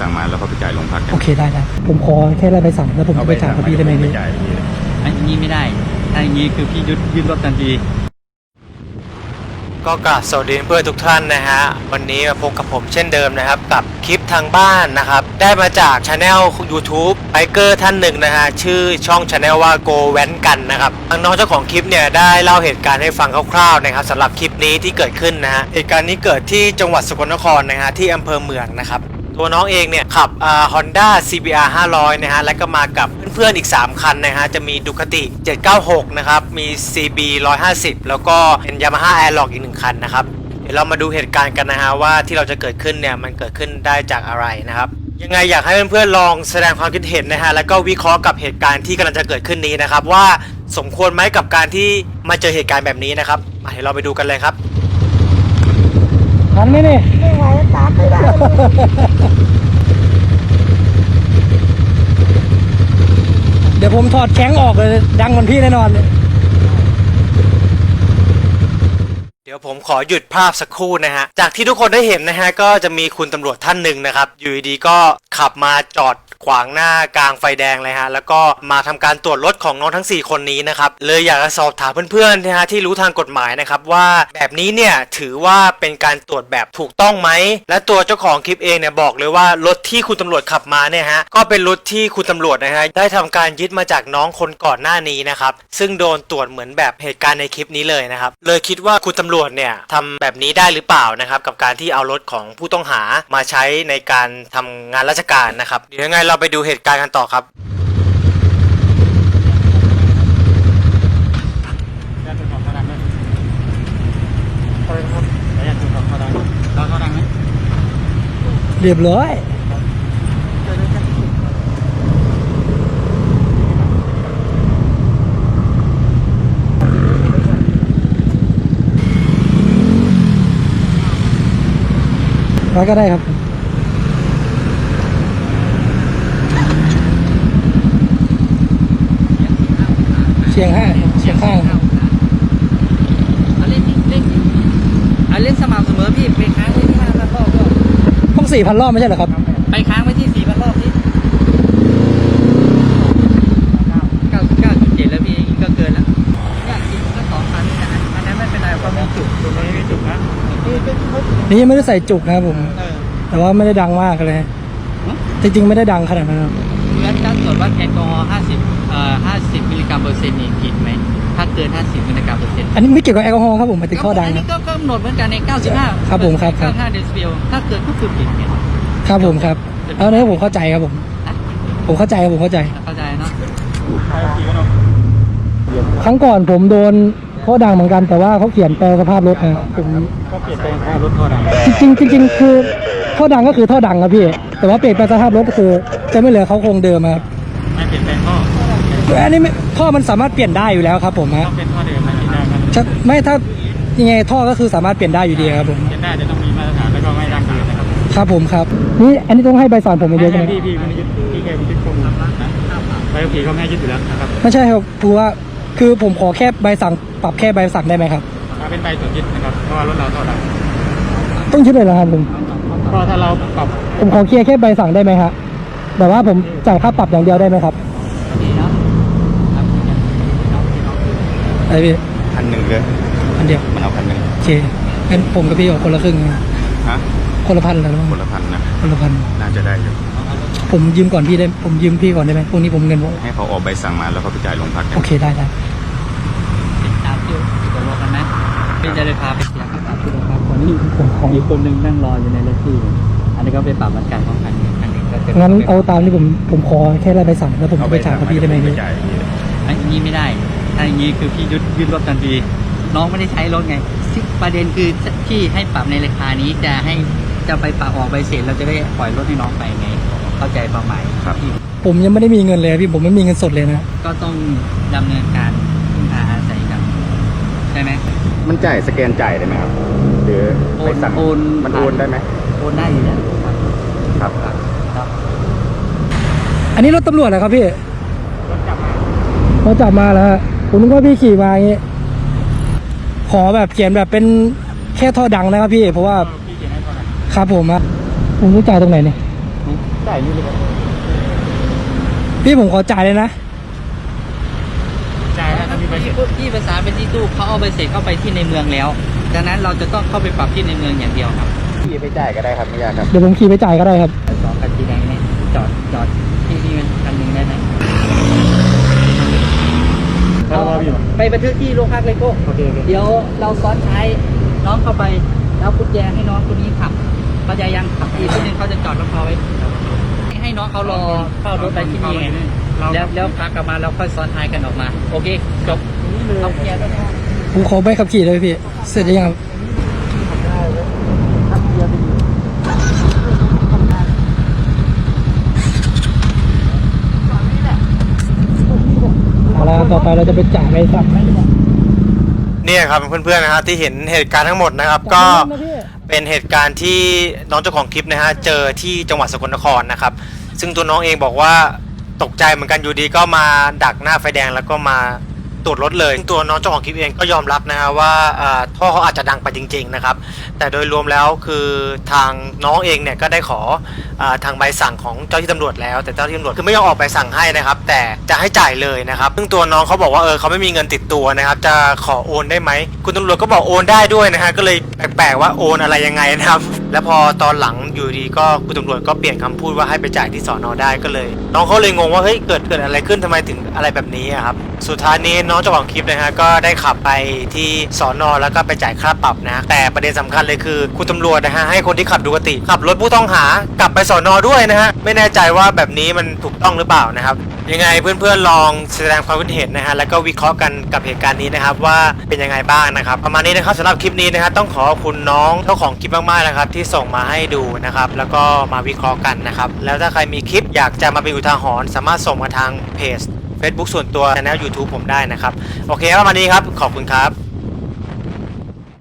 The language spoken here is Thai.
สั่งมาแล้วเขาไปจ่ายโรงพักกันโอเคได้ได้ผมขอแค่ได้ใบสั่งแล้วผมจะไปจ่ายกับพี่ได้ไหมไม่พี่จ่ายพี่อันนี้ไม่ได้ถ้าอย่างนี้คือพี่ยึดยึดรถทันทีก็กราบสวัสดีเพื่อนทุกท่านนะฮะวันนี้มาพบกับผมเช่นเดิมนะครับ กับคลิปทางบ้านนะครับ ได้มาจากช anel YouTube ไบเกอร์ท่านหนึ่งนะฮะชื่อช่องช anel ว่า Go แว้นกันนะครับทางน้องเจ้าของคลิปเนี่ยได้เล่าเหตุการณ์ให้ฟังคร่าวๆนะครับสำหรับคลิปนี้ที่เกิดขึ้นนะฮะเหตุการณ์นี้เกิดที่จังหวัดสกลนครนะฮะที่อำเภอเมืองนะครับ ตัวน้องเองเนี่ยขับฮอ่า Honda CBR 500 นะฮะ และก็มากับเพื่อนๆอีก 3 คันนะฮะ จะมี Ducati 796 นะครับ มี CB 150 แล้วก็เป็น Yamaha Airlock อีก 1 คันนะครับ เดี๋ยวเรามาดูเหตุการณ์กันนะฮะ ว่าที่เราจะเกิดขึ้นเนี่ย มันเกิดขึ้นได้จากอะไรนะครับ ยังไงอยากให้เพื่อนๆลองแสดงความคิดเห็นนะฮะ แล้วก็วิเคราะห์กับเหตุการณ์ที่กำลังจะเกิดขึ้นนี้นะครับว่าสมควรไหมกับการที่มาเจอเหตุการณ์แบบนี้นะครับมาเดี๋ยวเราไปดูกันเลยครับ ทันไหมนี่ไม่ไหวตามไม่ได้เลยเดี๋ยวผมถอดแข้งออกเลยดังเหมือนพี่แน่นอน เดี๋ยวผมขอหยุดภาพสักครู่นะฮะ จากที่ทุกคนได้เห็นนะฮะ ก็จะมีคุณตำรวจท่านหนึ่งนะครับ อยู่ดีๆก็ขับมาจอด ขวางหน้ากลางไฟแดงเลยฮะแล้วก็มาทำการตรวจรถของน้องทั้ง 4 คนนี้นะครับเลยอยากจะสอบถามเพื่อนๆนะฮะที่รู้ทางกฎหมายนะครับว่าแบบนี้เนี่ยถือว่าเป็นการตรวจแบบถูกต้องไหมและตัวเจ้าของคลิปเองเนี่ยบอกเลยว่ารถที่คุณตำรวจขับมาเนี่ยฮะก็เป็นรถที่คุณตำรวจนะฮะได้ทำการยึดมาจากน้องคนก่อนหน้านี้นะครับซึ่งโดนตรวจเหมือนแบบเหตุการณ์ในคลิปนี้เลยนะครับเลยคิดว่าคุณตำรวจเนี่ยทำแบบนี้ได้หรือเปล่านะครับกับการที่เอารถของผู้ต้องหามาใช้ในการทำงานราชการนะครับเดี๋ยวยังไงเราราไปดูเหตุการณ์กันต่อครับเขาดังไหมอะไรครับญาติของเขาดังเราเขาดังไหมเรียบร้อยแล้วก็ได้ครับ เชียงห้าเชียงข้างเอาเล่นเล่นเอาเล่นสม่ำเสมอพี่ไปค้างไว้ที่ห้าพันรอบก็ต้องสี่พันรอบไม่ใช่เหรอครับ ไปค้างไว้ที่สี่พันรอบที่เก้าสิบเก้าจุดเจ็ดแล้วพี่อย่างนี้ก็เกินแล้วเนี่ยจริงก็สองพันนี่นะอันนั้นไม่เป็นไรเพราะมีจุดตรงนี้มีจุดนะนี่เป็นเขานี่ยังไม่ได้ใส่จุกนะครับผมเออแต่ว่าไม่ได้ดังมากเลย จริงๆ ไม่ได้ดังขนาดนั้นครับเมื่อการตรวจวัดแอลกอฮอล์50เอ่อ50มิลลิ กรัมเปอร์เซ็นต์นี่ผิดไหม ถ้าเกิน 50มิลลิกรัมเปอร์เซ็นต์อันนี้ไม่เกี่ยวกับแอลกอฮอล์ครับผมหมายถึงข้อดังอันนะ นี้ก็กำหนดเหมือนกันใน 95ครับผมครับครับ 95เดซิเบลถ้าเกินก็คือผิดไงครับผมครับแล้วนี้ผมเข้าใจครับผม ผมเข้าใจครับผมเข้าใจ เข้าใจเนาะครั้งก่อนผมโดนข้อดังเหมือนกันแต่ว่าเขาเขียนแปลสภาพรถนะผมก็เปลี่ยนแปลงค่ารถท่อดังจริงๆจริงๆคือท่อดังก็คือท่อดังครับพี่ แต่ว่าเปลี่ยนแปลสภาพรถก็คือ จะไม่เหลือเขาคงเดิมครับไม่เปลี่ยนแปลงท่ ออันนี้ไม่ท่อมันสามารถเปลี่ยนได้อยู่แล้วครับผมฮะต้องเป็นท่อเดิมไม่ได้ครับจะไม่ถ้ายังไงท่อก็คือสามารถเปลี่ยนได้อยู่ดีครับผมเปลี่ยนได้จะต้องมีมาตรฐานแล้วก็ไม่ร่างกายนะครับครับผมครับ นี่อันนี้ต้องให้ใบสั่งผมอย่างเดียวใช่ไหมพี่พี่ไม่ได้ยึดพี่แค่ยึดข้อมูลนะใบขับขี่เขาไม่ให้ยึดอยู่แล้วนะครับไม่ใช่ครับคือว่าคือผมขอแค่ใบสั่งปรับแค่ใบสั่งได้ไหมครับ ถ้าเป็นใบตรวจยึดนะครับเพราะว่ารถเราท่อดังต้องยึดเลยเหรอครับผมก็ถ้าเราปรับผมขอเคลียร์แค่ใบสั่งได้ไหมครับแต่ว่าผมจ่ายค่าปรับอย่างเดียวได้ไหมครับ ดีเนาะ ไอพี่พันหนึ่งเลยอันเดียวมันเอาพันหนึ่งโอเคงั้นผมกับพี่ออกคนละครึ่งนะฮะคนละพันแล้วมั้งคนละพันนะคนละพันน่าจะได้อยู่ผมยืมก่อนพี่ได้ ผมยืมพี่ก่อนได้ไหมพรุ่งนี้ผมเงินผมให้เขาออกใบสั่งมาแล้วเขาไปจ่ายโรงพักกันโอเคได้ได้ติดตามอยู่ตกลงกันไหมพี่จะเลยพาไปเสียค่าปรับที่โรงพักคนนี้ผมของอีกคนนึงนั่งรออยู่ในรถที่ อันนี้ก็ไปปรับมันกันของคันนี้คันนี้ก็จะงั้นเอาตามที่ผมผมขอแค่ได้ใบสั่งแล้วผมเอาจะใบไปจ่าสั่ยงกับมาพี่ได้ไหมไปพี่จ่ายพี่อันนี้ไม่ได้ ถ้าอย่างนี้คือพี่ยึดยึดรถทันทีน้องไม่ได้ใช้รถไงที่ประเด็นคือที่ให้ปรับในราคานี้จะให้จะไปปรับออกใบเสร็จเราจะได้ปล่อยรถให้น้องไปไง เข้าใจความหมายครับพี่ผมยังไม่ได้มีเงินเลยพี่ผมไม่มีเงินสดเลยนะ ก็ต้องดำเนินการพึ่งพาอาศัยกันใช่ไหมมันจ่ายสแกนจ่ายได้ไหมครับหรือโอไปนสั่งโอนมันโอนได้ไหมโอนได้อยู่แล้วครับครับครับ อันนี้รถตำรวจเหรอครับพี่รถจับมาแล้วฮะ ผมนึกว่าพี่ขี่มาอย่างงี้ขอแบบเขียนแบบเป็นแค่ท่อดังนะครับพี่เพราะว่าพี่เขียนให้ก่อนนะครับผมอะผมรู้จ่ายตรงไหนเนี่ยจ่ายนี่เลยครับพี่ผมขอจ่ายเลยนะจ่ายแล้วมีใบเสร็จที่ที่ภาษาเป็นที่ตู้เขาเอาใบเสร็จเข้าไปที่ในเมืองแล้ว ดังนั้นเราจะต้องเข้าไปปรับที่ในเมืองอย่างเดียวครับพี่ไปจ่ายก็ได้ครับไม่ยากครับเดี๋ยวผมขี่ไปจ่ายก็ได้ครับสองคันสีแดงเนี่ยจอดจอดที่นี่คันหนึ่งได้ไหม ถ้าเราอยู่ ไปบันทึกที่โรงพักเลยโก้โอเคโอเคเดี๋ยวเราซ้อนท้ายน้องเข้าไป แล้วกุญแจให้น้องคนนี้ขับเขาจะยังขับอีกทีนึงเขาจะจอดรถเขาไว้ให้น้องเขารอเข้ารถไปที่นี่ไงแล้วแล้วพากลับมาเราค่อยซ้อนท้ายกันออกมา โอเคจบเอาเคลียร์แล้วนะผมขอใบขับขี่เลยพี่ เสร็จหรือยังครับ เอาละครับต่อไปเราจะไปจ่ายใบสั่งเนี่ยครับเพื่อนๆนะฮะที่เห็นเหตุการณ์ทั้งหมดนะครับ ก็เป็นเหตุการณ์ที่น้องเจ้าของคลิปนะฮะเจอที่จังหวัดสกลนครนะครับ ซึ่งตัวน้องเองบอกว่าตกใจเหมือนกันอยู่ดีก็มาดักหน้าไฟแดงแล้วก็มา ตรวจรถเลยซึ่งตัวน้องเจ้าของคลิปเองก็ยอมรับนะฮะว่าอ่าท่อเขาอาจจะดังไปจริง ๆนะครับ แต่โดยรวมแล้วคือทางน้องเองเนี่ยก็ได้ขออาทางใบสั่งของเจ้าที่ตำรวจแล้ว แต่เจ้าที่ตำรวจคือไม่ยอมออกใบสั่งให้นะครับ แต่จะให้จ่ายเลยนะครับ ซึ่งตัวน้องเขาบอกว่าเออเขาไม่มีเงินติดตัวนะครับ จะขอโอนได้ไหมคุณตำรวจก็บอกโอนได้ด้วยนะฮะก็เลยแปลกๆว่าโอนอะไรยังไงนะครับ แล้วพอตอนหลังอยู่ดีก็คุณตำรวจก็เปลี่ยนคำพูดว่าให้ไปจ่ายที่สอนอได้ก็เลย น้องเขาเลยงงว่าเฮ้ยเกิดเกิดอะไรขึ้นทำไมถึงอะไรแบบนี้ครับสุดท้ายนี้น้องเจ้าของคลิปนะฮะก็ได้ขับไปที่สอนอแล้วก็ไปจ่ายค่าปรับนะ แต่ประเด็นสำคัญเลยคือคุณตำรวจนะฮะให้คนที่ขับดูกติขับรถผู้ต้องหากลับไปสอนอด้วยนะฮะไม่แน่ใจว่าแบบนี้มันถูกต้องหรือเปล่านะครับ ยังไงเพื่อนๆลองแสดงความคิดเห็นนะฮะแล้วก็วิเคราะห์กันกับเหตุการณ์นี้นะครับว่าเป็นยังไงบ้างนะครับ ประมาณนี้นะครับสำหรับคลิปนี้นะครับต้องขอขอบคุณน้องเจ้าของคลิปมากๆนะครับที่ส่งมาให้ดูนะครับแล้วก็มาวิเคราะห์กันนะครับแล้วถ้าใครมีคลิปอยากจะมาเป็นอุทาหรณ์สามารถส่งมาทางเพจ Facebook ส่วนตัวแนว YouTube ผมได้นะครับ โอเคประมาณนี้ครับ ขอบคุณครับ